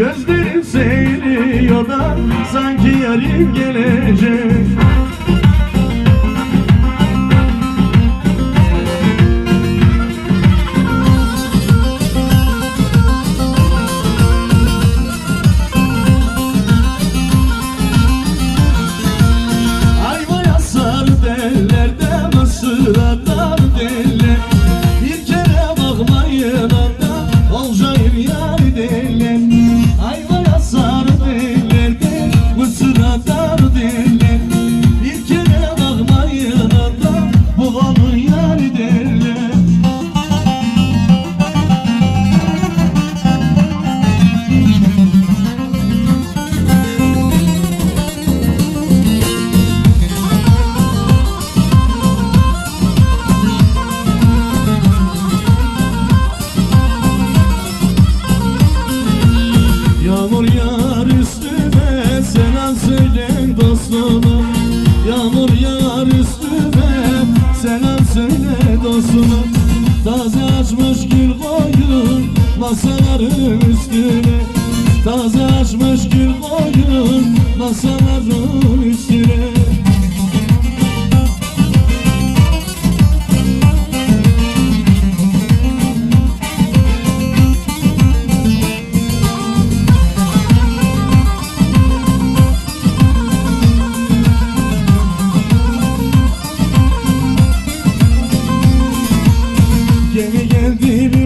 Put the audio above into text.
Gözlerim seyiriyor da sanki yarın gelecek masaların üstüne. Taze açmış gül koyun masaların üstüne. Geri geldi